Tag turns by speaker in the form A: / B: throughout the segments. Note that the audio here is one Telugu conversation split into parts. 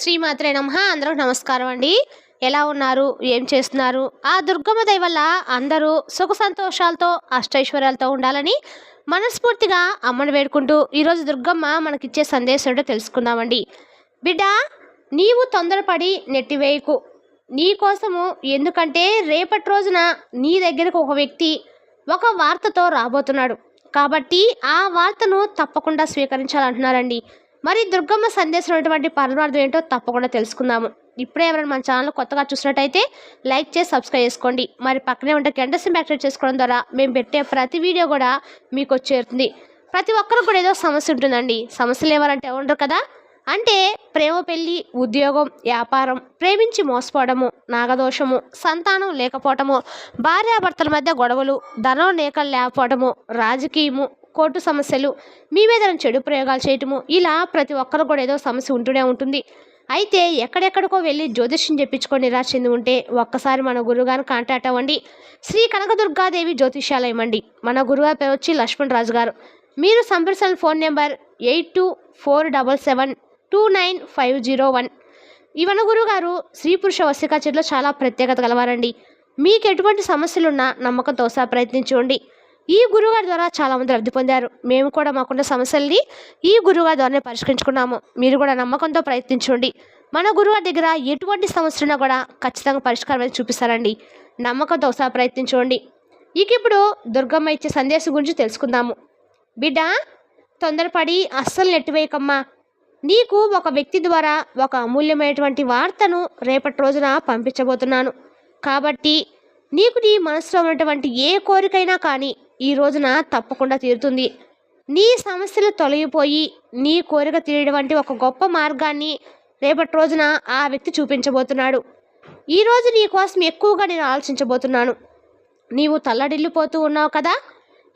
A: శ్రీమాత్రే నమ. అందరూ నమస్కారం అండి. ఎలా ఉన్నారు? ఏం చేస్తున్నారు? ఆ దుర్గమ్మ దయ వల్ల అందరూ సుఖ సంతోషాలతో అష్టైశ్వర్యాలతో ఉండాలని మనస్ఫూర్తిగా అమ్మని వేడుకుంటూ ఈరోజు దుర్గమ్మ మనకిచ్చే సందేశం తెలుసుకుందామండి. బిడ్డ నీవు తొందరపడి నెట్టివేయకు. నీ కోసము ఎందుకంటే రేపటి రోజున నీ దగ్గరకు ఒక వ్యక్తి ఒక వార్తతో రాబోతున్నాడు. కాబట్టి ఆ వార్తను తప్పకుండా స్వీకరించాలంటున్నారండి. మరి దుర్గమ్మ సందేశం ఉన్నటువంటి పరమార్థం ఏంటో తప్పకుండా తెలుసుకుందాము. ఇప్పుడే ఎవరైనా మన ఛానల్ కొత్తగా చూసినట్టయితే లైక్ చేసి సబ్స్క్రైబ్ చేసుకోండి. మరి పక్కనే ఉంటే గంట యాక్టివేట్ చేసుకోవడం ద్వారా మేము పెట్టే ప్రతి వీడియో కూడా మీకు వచ్చేరుతుంది. ప్రతి ఒక్కరు కూడా ఏదో సమస్య ఉంటుందండి. సమస్యలు ఎవరంటే ఉండరు కదా? అంటే ప్రేమ పెళ్ళి ఉద్యోగం వ్యాపారం ప్రేమించి మోసపోవడము నాగదోషము సంతానం లేకపోవటము భార్యాభర్తల మధ్య గొడవలు ధనం లేక లేకపోవడము రాజకీయము కోర్టు సమస్యలు. మీ మీద చెడు ప్రయోగాలు చేయటము. ఇలా ప్రతి ఒక్కరు కూడా ఏదో సమస్య ఉంటూనే ఉంటుంది. అయితే ఎక్కడెక్కడికో వెళ్ళి జ్యోతిష్యం చెప్పించుకొని నిరాశ చెంది ఉంటే ఒక్కసారి మన గురువుగారిని కాంటాక్ట్ అవ్వండి. శ్రీ కనకదుర్గాదేవి జ్యోతిష్యాలయం అండి. మన గురుగారి పేరు వచ్చి లక్ష్మణ్ రాజు గారు. మీరు సంప్రదించిన phone number eight two four double seven two nine five zero one. ఇవన గురుగారు స్త్రీ పురుష వసికా చెట్లు చాలా ప్రత్యేకత గలవారండి. మీకు ఎటువంటి సమస్యలున్నా నమ్మకంతో సహా ప్రయత్నించండి. ఈ గురుగారి ద్వారా చాలామంది లబ్ధి పొందారు. మేము కూడా మాకున్న సమస్యల్ని ఈ గురుగారి ద్వారానే పరిష్కరించుకున్నాము. మీరు కూడా నమ్మకంతో ప్రయత్నించండి. మన గురువారి దగ్గర ఎటువంటి సమస్యలున్నా కూడా ఖచ్చితంగా పరిష్కారం అయితే చూపిస్తారండి. నమ్మకంతో ఒకసారి ప్రయత్నించండి. ఇక ఇప్పుడు దుర్గమ్మ ఇచ్చే సందేశం గురించి తెలుసుకుందాము. బిడ్డ తొందరపడి అస్సలు నెట్టివేయకమ్మా. నీకు ఒక వ్యక్తి ద్వారా ఒక అమూల్యమైనటువంటి వార్తను రేపటి రోజున పంపించబోతున్నాను. కాబట్టి నీకు నీ మనసులో ఉన్నటువంటి ఏ కోరికైనా కానీ ఈ రోజున తప్పకుండా తీరుతుంది. నీ సమస్యలు తొలగిపోయి నీ కోరిక తీరడం వంటి ఒక గొప్ప మార్గాన్ని రేపటి రోజున ఆ వ్యక్తి చూపించబోతున్నాడు. ఈరోజు నీ కోసం ఎక్కువగా నేను ఆలోచించబోతున్నాను. నీవు తల్లడిల్లిపోతూ ఉన్నావు కదా?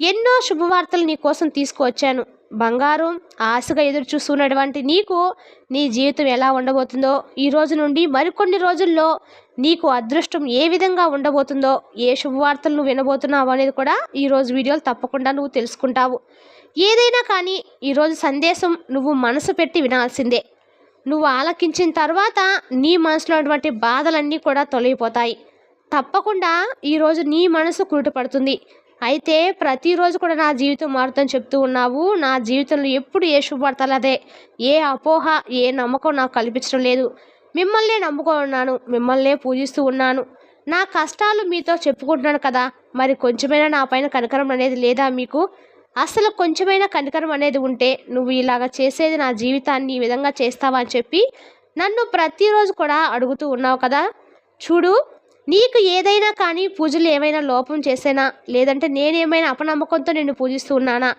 A: ఎన్నో శుభవార్తలు నీ కోసం తీసుకువచ్చాను. బంగారం ఆశగా ఎదురు చూస్తున్నటువంటి నీకు నీ జీవితం ఎలా ఉండబోతుందో ఈ రోజు నుండి మరికొన్ని రోజుల్లో నీకు అదృష్టం ఏ విధంగా ఉండబోతుందో ఏ శుభవార్తలు నువ్వు వినబోతున్నావు అనేది కూడా ఈరోజు వీడియోలు తప్పకుండా నువ్వు తెలుసుకుంటావు. ఏదైనా కానీ ఈరోజు సందేశం నువ్వు మనసు పెట్టి వినాల్సిందే. నువ్వు ఆలకించిన తర్వాత నీ మనసులో ఉన్నటువంటి బాధలన్నీ కూడా తొలగిపోతాయి. తప్పకుండా ఈరోజు నీ మనసు కురుటపడుతుంది అయితే ప్రతిరోజు కూడా నా జీవితం మారుతుందని చెప్తూ ఉన్నావు. నా జీవితంలో ఎప్పుడు ఏ శుభవార్తలు అదే ఏ అపోహ ఏ నమ్మకం నాకు కల్పించడం లేదు. మిమ్మల్నే నమ్ముకున్నాను ఉన్నాను మిమ్మల్నే పూజిస్తూ ఉన్నాను. నా కష్టాలు మీతో చెప్పుకుంటున్నాను కదా మరి కొంచెమైనా నా పైన కనికరం అనేది లేదా మీకు? అసలు కొంచెమైనా కనికరం అనేది ఉంటే నువ్వు ఇలాగ చేసేది నా జీవితాన్ని ఈ విధంగా చేస్తావా అని చెప్పి నన్ను ప్రతిరోజు కూడా అడుగుతూ ఉన్నావు కదా. చూడు నీకు ఏదైనా కానీ పూజలు ఏమైనా లోపం చేసేనా? లేదంటే నేనేమైనా అపనమ్మకంతో నిన్ను పూజిస్తూ ఉన్నానా?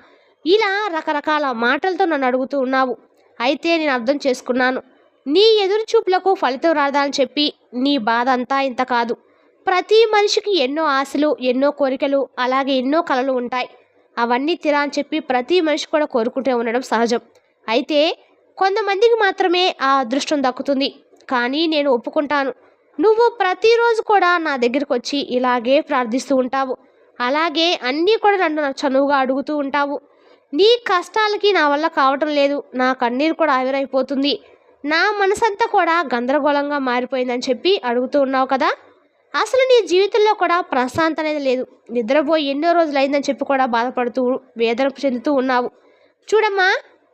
A: ఇలా రకరకాల మాటలతో నన్ను అడుగుతూ ఉన్నావు. అయితే నేను అర్థం చేసుకున్నాను. నీ ఎదురు చూపులకు ఫలితం రాదని చెప్పి నీ బాధ అంతా ఇంత కాదు. ప్రతి మనిషికి ఎన్నో ఆశలు ఎన్నో కోరికలు అలాగే ఎన్నో కలలు ఉంటాయి. అవన్నీ తిరా అని చెప్పి ప్రతి మనిషి కూడా కోరుకుంటూ ఉండడం సహజం. అయితే కొంతమందికి మాత్రమే ఆ అదృష్టం దక్కుతుంది. కానీ నేను ఒప్పుకుంటాను. నువ్వు ప్రతిరోజు కూడా నా దగ్గరికి వచ్చి ఇలాగే ప్రార్థిస్తూ ఉంటావు. అలాగే అన్నీ కూడా నన్ను చనువుగా అడుగుతూ ఉంటావు. నీ కష్టాలకి నా వల్ల కావటం లేదు. నా కన్నీరు కూడా ఆవిరైపోతుంది. నా మనసంతా కూడా గందరగోళంగా మారిపోయిందని చెప్పి అడుగుతూ ఉన్నావు కదా? అసలు నీ జీవితంలో కూడా ప్రశాంతత అనేది లేదు. నిద్రపోయి ఎన్నో రోజులు అయిందని చెప్పి కూడా బాధపడుతూ వేదన చెందుతూ ఉన్నావు. చూడమ్మా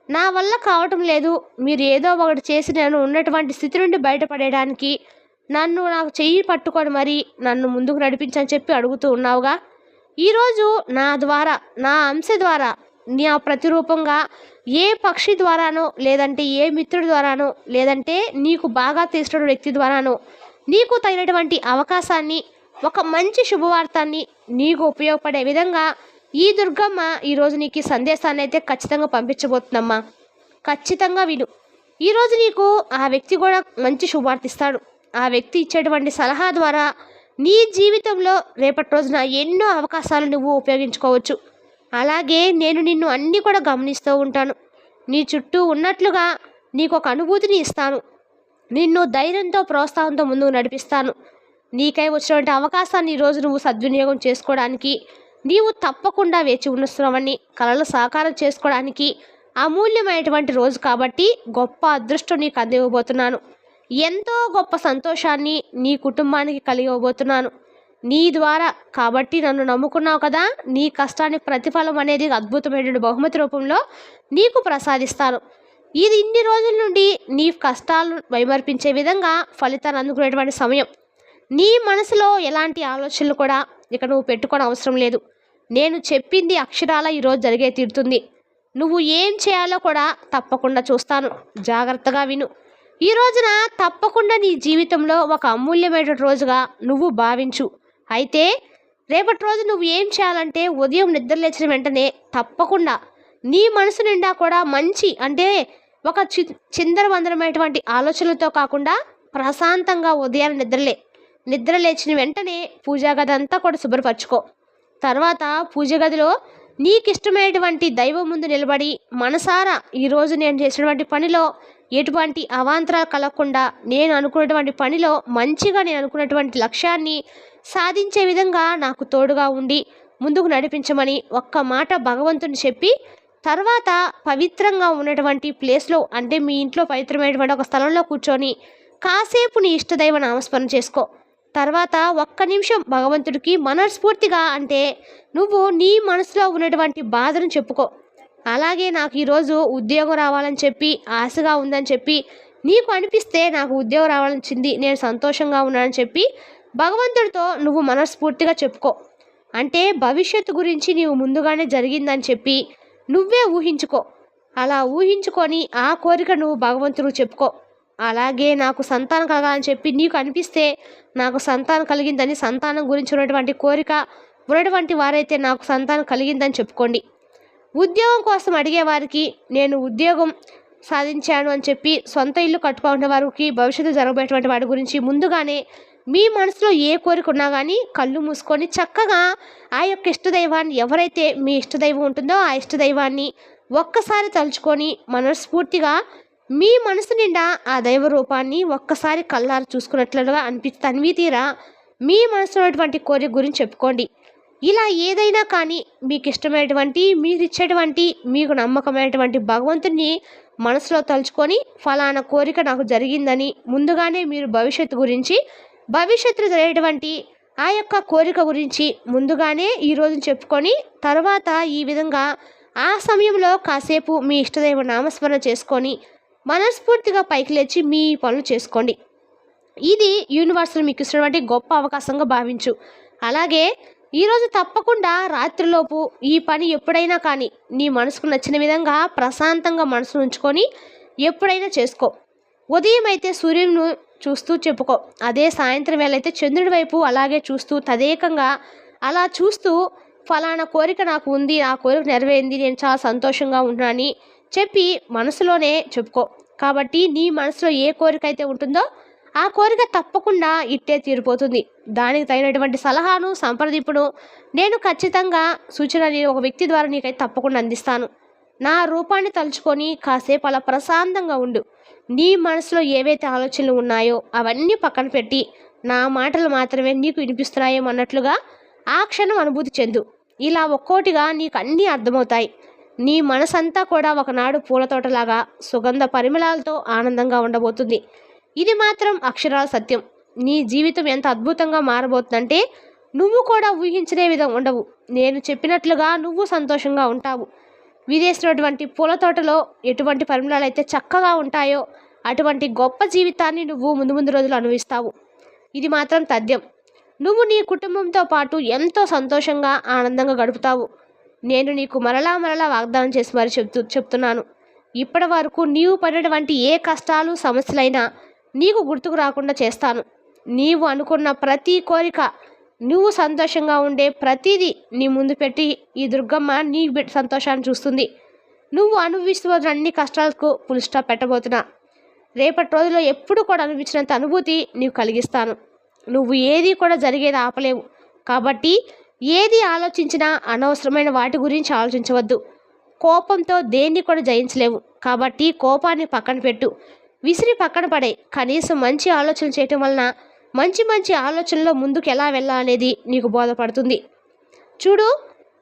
A: నా వల్ల కావటం లేదు. మీరు ఏదో ఒకటి చేసి నేను ఉన్నటువంటి స్థితి నుండి బయటపడేయడానికి నన్ను నాకు చెయ్యి పట్టుకొని మరి నన్ను ముందుకు నడిపించని చెప్పి అడుగుతూ ఉన్నావుగా. ఈరోజు నా ద్వారా నా అంశ ద్వారా నా ప్రతిరూపంగా ఏ పక్షి ద్వారానో లేదంటే ఏ మిత్రుడి ద్వారానో లేదంటే నీకు బాగా తెలిసిన వ్యక్తి ద్వారానో నీకు తగినటువంటి అవకాశాన్ని ఒక మంచి శుభవార్తాన్ని నీకు ఉపయోగపడే విధంగా ఈ దుర్గమ్మ ఈరోజు నీకు సందేశాన్ని అయితే ఖచ్చితంగా పంపించబోతుందమ్మా. ఖచ్చితంగా విను. ఈరోజు నీకు ఆ వ్యక్తి కూడా మంచి శుభవార్తిస్తాడు. ఆ వ్యక్తి ఇచ్చేటువంటి సలహా ద్వారా నీ జీవితంలో రేపటి రోజున ఎన్నో అవకాశాలు నువ్వు ఉపయోగించుకోవచ్చు. అలాగే నేను నిన్ను అన్నీ కూడా గమనిస్తూ ఉంటాను. నీ చుట్టూ ఉన్నట్లుగా నీకు ఒక అనుభూతిని ఇస్తాను. నిన్ను ధైర్యంతో ప్రోత్సాహంతో ముందుకు నడిపిస్తాను. నీకై వచ్చినటువంటి అవకాశాన్ని ఈరోజు నువ్వు సద్వినియోగం చేసుకోవడానికి నీవు తప్పకుండా వేచి ఉన్నస్తున్నావని కళలు సాకారం చేసుకోవడానికి అమూల్యమైనటువంటి రోజు కాబట్టి గొప్ప అదృష్టం నీకు అందివ్వబోతున్నాను. ఎంతో గొప్ప సంతోషాన్ని నీ కుటుంబానికి కలిగబోతున్నాను నీ ద్వారా కాబట్టి నన్ను నమ్ముకున్నావు కదా నీ కష్టానికి ప్రతిఫలం అనేది అద్భుతమైన బహుమతి రూపంలో నీకు ప్రసాదిస్తాను. ఇది ఇన్ని రోజుల నుండి నీ కష్టాలను వైమర్పించే విధంగా ఫలితాన్ని అందుకునేటువంటి సమయం. నీ మనసులో ఎలాంటి ఆలోచనలు కూడా ఇక నువ్వు పెట్టుకోని అవసరం లేదు. నేను చెప్పింది అక్షరాల ఈరోజు జరిగే తీరుతుంది. నువ్వు ఏం చేయాలో కూడా తప్పకుండా చూస్తాను. జాగ్రత్తగా విను. ఈ రోజున తప్పకుండా నీ జీవితంలో ఒక అమూల్యమైన రోజుగా నువ్వు భావించు. అయితే రేపటి రోజు నువ్వు ఏం చేయాలంటే ఉదయం నిద్ర లేచిన వెంటనే తప్పకుండా నీ మనసు నిండా కూడా మంచి అంటే ఒక చి చిందరవందరమైనటువంటి ఆలోచనలతో కాకుండా ప్రశాంతంగా ఉదయం నిద్రలే నిద్ర లేచిన వెంటనే పూజా గది అంతా కూడా శుభ్రపరచుకో. తర్వాత పూజ గదిలో నీకు ఇష్టమైనటువంటి దైవం ముందు నిలబడి మనసారా ఈరోజు నేను చేసినటువంటి పనిలో ఎటువంటి అవాంతరాలు కలగకుండా నేను అనుకున్నటువంటి పనిలో మంచిగా నేను అనుకున్నటువంటి లక్ష్యాన్ని సాధించే విధంగా నాకు తోడుగా ఉండి ముందుకు నడిపించమని ఒక్క మాట భగవంతుని చెప్పి తర్వాత పవిత్రంగా ఉన్నటువంటి ప్లేస్లో అంటే మీ ఇంట్లో పవిత్రమైనటువంటి ఒక స్థలంలో కూర్చొని కాసేపు నీ ఇష్టదైవ నామస్మరణ చేసుకో. తర్వాత ఒక్క నిమిషం భగవంతుడికి మనస్ఫూర్తిగా అంటే నువ్వు నీ మనసులో ఉన్నటువంటి బాధను చెప్పుకో. అలాగే నాకు ఈరోజు ఉద్యోగం రావాలని చెప్పి ఆశగా ఉందని చెప్పి నీకు అనిపిస్తే నాకు ఉద్యోగం రావాలని నేను సంతోషంగా ఉన్నానని చెప్పి భగవంతుడితో నువ్వు మనస్ఫూర్తిగా చెప్పుకో. అంటే భవిష్యత్తు గురించి నీవు ముందుగానే జరిగిందని చెప్పి నువ్వే ఊహించుకో. అలా ఊహించుకొని ఆ కోరిక నువ్వు భగవంతుడు చెప్పుకో. అలాగే నాకు సంతానం కలగాలని చెప్పి నీకు అనిపిస్తే నాకు సంతానం కలిగిందని సంతానం గురించి ఉన్నటువంటి కోరిక ఉన్నటువంటి వారైతే నాకు సంతానం కలిగిందని చెప్పుకోండి. ఉద్యోగం కోసం అడిగే వారికి నేను ఉద్యోగం సాధించాను అని చెప్పి సొంత ఇల్లు కట్టుకునే వారికి భవిష్యత్తు జరగబోయేటువంటి వాటి గురించి ముందుగానే మీ మనసులో ఏ కోరిక ఉన్నా కానీ కళ్ళు మూసుకొని చక్కగా ఆ యొక్క ఇష్టదైవాన్ని ఎవరైతే మీ ఇష్టదైవం ఉంటుందో ఆ ఇష్టదైవాన్ని ఒక్కసారి తలుచుకొని మనస్ఫూర్తిగా మీ మనసు నిండా ఆ దైవ రూపాన్ని ఒక్కసారి కళ్ళారు చూసుకున్నట్లుగా అనిపి తన్వి తీరా మీ మనసులో ఉన్నటువంటి కోరిక గురించి చెప్పుకోండి. ఇలా ఏదైనా కానీ మీకు ఇష్టమైనటువంటి మీరు ఇచ్చేటువంటి మీకు నమ్మకమైనటువంటి భగవంతుని మనసులో తలుచుకొని ఫలానా కోరిక నాకు జరిగిందని ముందుగానే మీరు భవిష్యత్తు గురించి భవిష్యత్తులో జరిగేటువంటి ఆ యొక్క కోరిక గురించి ముందుగానే ఈరోజు చెప్పుకొని తర్వాత ఈ విధంగా ఆ సమయంలో కాసేపు మీ ఇష్టదైవ నామస్మరణ చేసుకొని మనస్ఫూర్తిగా పైకి లేచి మీ పనులు చేసుకోండి. ఇది యూనివర్సల్ మీకు ఇస్తున్నటువంటి గొప్ప అవకాశంగా భావించు. అలాగే ఈరోజు తప్పకుండా రాత్రిలోపు ఈ పని ఎప్పుడైనా కానీ నీ మనసుకు నచ్చిన విధంగా ప్రశాంతంగా మనసు ఉంచుకొని ఎప్పుడైనా చేసుకో. ఉదయం అయితే సూర్యుని చూస్తూ చెప్పుకో. అదే సాయంత్రం వేళ అయితే చంద్రుడి వైపు అలాగే చూస్తూ తదేకంగా అలా చూస్తూ ఫలానా కోరిక నాకు ఉంది ఆ కోరిక నెరవేరింది నేను చాలా సంతోషంగా ఉన్నానని చెప్పి మనసులోనే చెప్పుకో. కాబట్టి నీ మనసులో ఏ కోరిక అయితే ఉంటుందో ఆ కోరిక తప్పకుండా ఇట్టే తీరిపోతుంది. దానికి తగినటువంటి సలహాను సంప్రదింపును నేను ఖచ్చితంగా సూచన ఒక వ్యక్తి ద్వారా నీకైతే తప్పకుండా అందిస్తాను. నా రూపాన్ని తలుచుకొని కాసేపు అలా ప్రశాంతంగా ఉండు. నీ మనసులో ఏవైతే ఆలోచనలు ఉన్నాయో అవన్నీ పక్కన పెట్టి నా మాటలు మాత్రమే నీకు వినిపిస్తున్నాయో అన్నట్లుగా ఆ క్షణం అనుభూతి చెందు. ఇలా ఒక్కోటిగా నీకు అన్నీ అర్థమవుతాయి. నీ మనసంతా కూడా ఒకనాడు పూల తోటలాగా సుగంధ పరిమళాలతో ఆనందంగా ఉండబోతుంది. ఇది మాత్రం అక్షరాల సత్యం. నీ జీవితం ఎంత అద్భుతంగా మారబోతుందంటే నువ్వు కూడా ఊహించనే విధం ఉండవు. నేను చెప్పినట్లుగా నువ్వు సంతోషంగా ఉంటావు. వీరేసినటువంటి పూల తోటలో ఎటువంటి పరిమళాలు అయితే చక్కగా ఉంటాయో అటువంటి గొప్ప జీవితాన్ని నువ్వు ముందు ముందు రోజులు అనుభవిస్తావు. ఇది మాత్రం తథ్యం. నువ్వు నీ కుటుంబంతో పాటు ఎంతో సంతోషంగా ఆనందంగా గడుపుతావు. నేను నీకు మరలా మరలా వాగ్దానం చేసి మరి చెప్తూ చెప్తున్నాను. ఇప్పటి వరకు నీవు పడినటువంటి ఏ కష్టాలు సమస్యలైనా నీకు గుర్తుకు రాకుండా చేస్తాను. నీవు అనుకున్న ప్రతి కోరిక నువ్వు సంతోషంగా ఉండే ప్రతిదీ నీ ముందు పెట్టి ఈ దుర్గమ్మ నీ సంతోషాన్ని చూస్తుంది. నువ్వు అనుభవిస్తున్న అన్ని కష్టాలకు ఫుల్ స్టాప్ పెట్టబోతున్నా. రేపటి రోజుల్లో ఎప్పుడు కూడా అనిపించినంత అనుభూతి నీవు కలిగిస్తాను. నువ్వు ఏది కూడా జరిగేది ఆపలేవు. కాబట్టి ఏది ఆలోచించినా అనవసరమైన వాటి గురించి ఆలోచించవద్దు. కోపంతో దేన్ని కూడా జయించలేవు. కాబట్టి కోపాన్ని పక్కన పెట్టు. విసిరి పక్కన పడే. కనీసం మంచి ఆలోచన చేయటం వలన మంచి మంచి ఆలోచనలో ముందుకు ఎలా వెళ్ళాలనేది నీకు బోధపడుతుంది. చూడు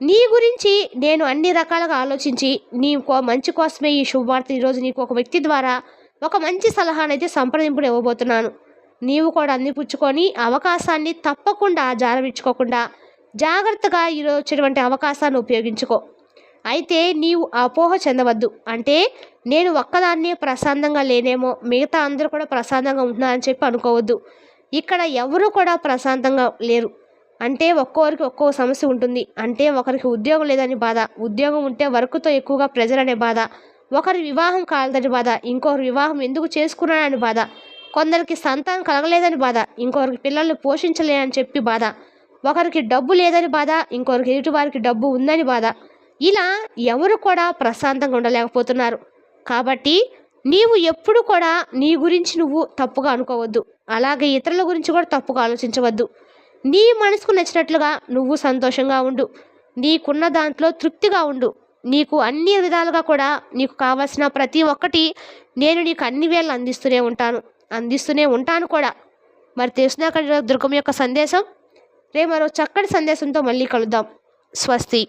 A: నీ గురించి నేను అన్ని రకాలుగా ఆలోచించి నీ కో మంచి కోసమే ఈ శుభవార్త ఈరోజు నీకు ఒక వ్యక్తి ద్వారా ఒక మంచి సలహానైతే సంప్రదింపుడు ఇవ్వబోతున్నాను. నీవు కూడా అందిపుచ్చుకొని అవకాశాన్ని తప్పకుండా జారవించుకోకుండా జాగ్రత్తగా ఈరోజు వచ్చేటువంటి అవకాశాన్ని ఉపయోగించుకో. అయితే నీవు అపోహ చెందవద్దు. అంటే నేను ఒక్కదాన్నే ప్రశాంతంగా లేనేమో మిగతా అందరూ కూడా ప్రశాంతంగా ఉంటున్నారని చెప్పి అనుకోవద్దు. ఇక్కడ ఎవరు కూడా ప్రశాంతంగా లేరు. అంటే ఒక్కొక్కరికి ఒక్కో సమస్య ఉంటుంది. అంటే ఒకరికి ఉద్యోగం లేదని బాధ ఉద్యోగం ఉంటే వర్క్తో ఎక్కువగా ప్రెజర్ అనే బాధ ఒకరి వివాహం కాలేదని బాధ ఇంకొకరి వివాహం ఎందుకు చేసుకున్నానని బాధ కొందరికి సంతానం కలగలేదని బాధ ఇంకొకరికి పిల్లల్ని పోషించలేనని చెప్పి బాధ ఒకరికి డబ్బు లేదని బాధ ఇంకొకరికి ఎదుటివారికి డబ్బు ఉందని బాధ. ఇలా ఎవరు కూడా ప్రశాంతంగా ఉండలేకపోతున్నారు. కాబట్టి నీవు ఎప్పుడు కూడా నీ గురించి నువ్వు తప్పుగా అనుకోవద్దు. అలాగే ఇతరుల గురించి కూడా తప్పుగా ఆలోచించవద్దు. నీ మనసుకు నచ్చినట్లుగా నువ్వు సంతోషంగా ఉండు. నీకున్న దాంట్లో తృప్తిగా ఉండు. నీకు అన్ని విధాలుగా కూడా నీకు కావాల్సిన ప్రతి ఒక్కటి నేను నీకు అన్ని వేళ అందిస్తూనే ఉంటాను. అందిస్తూనే ఉంటాను కూడా. మరి తెలిసినాక దుర్గం యొక్క సందేశం? రేపు మరో చక్కటి సందేశంతో మళ్ళీ కలుద్దాం. స్వస్తి.